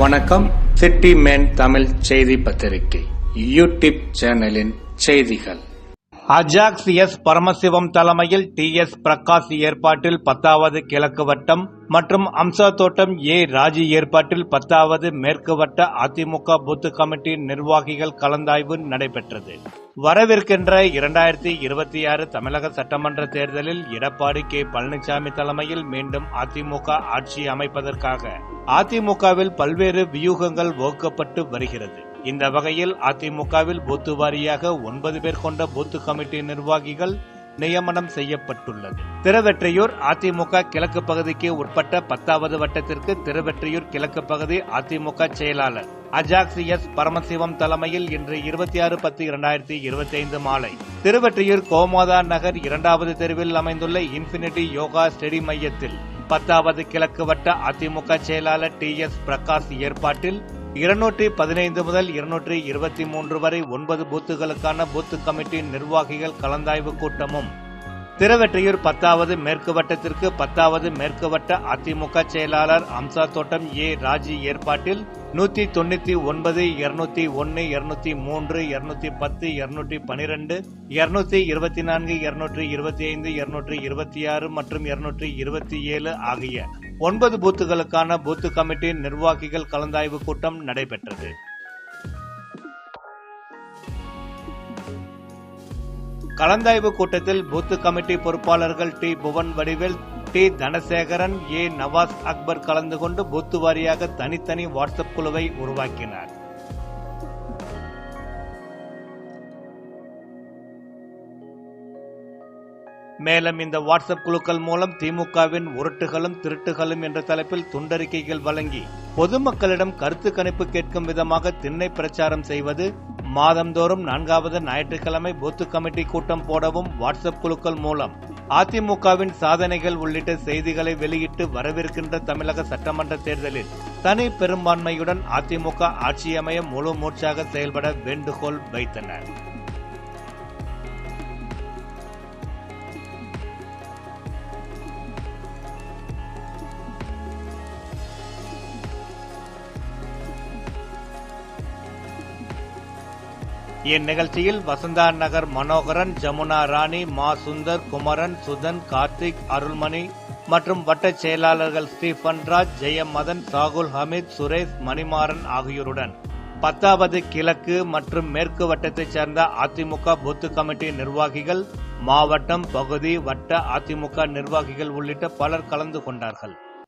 வணக்கம். City man Tamil செய்தி பத்திரிகை யூடியூப் சேனலின் செய்திகள். அஜாக்ஸ் எஸ் பரமசிவம் தலைமையில் டி எஸ் பிரகாஷ் ஏற்பாட்டில் பத்தாவது கிழக்கு வட்டம் மற்றும் அம்சா தோட்டம் ஏ ராஜி ஏற்பாட்டில் பத்தாவது மேற்கு வட்ட அதிமுக பூத்து கமிட்டி நிர்வாகிகள் கலந்தாய்வு நடைபெற்றது. வரவிருக்கின்ற இரண்டாயிரத்தி இருபத்தி ஆறு தமிழக சட்டமன்ற தேர்தலில் எடப்பாடி கே. பழனிசாமி தலைமையில் மீண்டும் அதிமுக ஆட்சி அமைப்பதற்காக அதிமுகவில் பல்வேறு வியூகங்கள் வகுக்கப்பட்டு வருகிறது. இந்த வகையில் அதிமுகவில் பூத்து வாரியாக ஒன்பது பேர் கொண்ட பூத்து கமிட்டி நிர்வாகிகள் நியமனம் செய்யப்பட்டுள்ளது. திருவெற்றியூர் அதிமுக கிழக்கு பகுதிக்கு உட்பட்ட பத்தாவது வட்டத்திற்கு திருவெற்றியூர் கிழக்கு பகுதி அதிமுக செயலாளர் அஜாக்சி எஸ் பரமசிவம் தலைமையில் இன்று இருபத்தி ஆறு பத்து இரண்டாயிரத்தி இருபத்தி ஐந்து மாலை திருவெற்றியூர் கோமாதா நகர் இரண்டாவது தெருவில் அமைந்துள்ள இன்பினிட்டி யோகா ஸ்டெடி மையத்தில் பத்தாவது கிழக்கு வட்ட அதிமுக செயலாளர் டி எஸ் பிரகாஷ் ஏற்பாட்டில் இருநூற்றி பதினைந்து முதல் இருநூற்றி இருபத்தி மூன்று வரை ஒன்பது பூத்துகளுக்கான பூத்து கமிட்டியின் நிர்வாகிகள் கலந்தாய்வு கூட்டமும். திருவெற்றியூர் பத்தாவது மேற்கு வட்டத்திற்கு பத்தாவது மேற்கு வட்ட அதிமுக செயலாளர் அம்சா தோட்டம் ஏ ராஜி ஏற்பாட்டில் நூத்தி தொண்ணூத்தி ஒன்பது இருநூத்தி ஒன்னு இருநூத்தி மூன்று இருநூத்தி பத்து இருநூற்றி பனிரெண்டு இருநூத்தி இருபத்தி நான்கு இருநூற்றி இருபத்தி ஐந்து இருநூற்றி இருபத்தி ஆறு மற்றும் இருநூற்றி இருபத்தி ஏழு ஆகிய ஒன்பது பூத்துகளுக்கான பூத்து கமிட்டி நிர்வாகிகள் கலந்தாய்வு கூட்டம் நடைபெற்றது. கலந்தாய்வு கூட்டத்தில் பூத்து கமிட்டி பொறுப்பாளர்கள் T. Bhuvan Vadivel T. Dhanasekaran A. Nawaz Akbar கலந்து கொண்டு பூத்து வாரியாக தனித்தனி வாட்ஸ்அப் குழுவை உருவாக்கினார். மேலும் இந்த வாட்ஸ்அப் குழுக்கள் மூலம் திமுகவின் உருட்டுகளும் திருட்டுகளும் என்ற தலைப்பில் துண்டறிக்கைகள் வழங்கி பொதுமக்களிடம் கருத்து கணிப்பு கேட்கும் விதமாக திண்ணை பிரச்சாரம் செய்வது மாதந்தோறும் நான்காவது ஞாயிற்றுக்கிழமை பூத்து கமிட்டி கூட்டம் போடவும் வாட்ஸ்அப் குழுக்கள் மூலம் அதிமுகவின் சாதனைகள் உள்ளிட்ட செய்திகளை வெளியிட்டு வரவிருக்கின்ற தமிழக சட்டமன்ற தேர்தலில் தனி பெரும்பான்மையுடன் அதிமுக ஆட்சியமைய முழு மூச்சாக செயல்பட வேண்டுகோள் வைத்தனர். இந்நிகழ்ச்சியில் வசந்தா நகர் மனோகரன் ஜமுனா ராணி மா சுந்தர் குமரன் சுதன் கார்த்திக் அருள்மணி மற்றும் வட்ட செயலாளர்கள் ஸ்டீபன் ராஜ் ஜெயமதன் சாகுல் ஹமீத் சுரேஷ் மணிமாறன் ஆகியோருடன். பத்தாவது கிழக்கு மற்றும் மேற்கு வட்டத்தைச் சேர்ந்த அதிமுக பூத்து கமிட்டி நிர்வாகிகள் மாவட்டம் பகுதி வட்ட அதிமுக நிர்வாகிகள் உள்ளிட்ட பலர் கலந்து கொண்டார்கள்.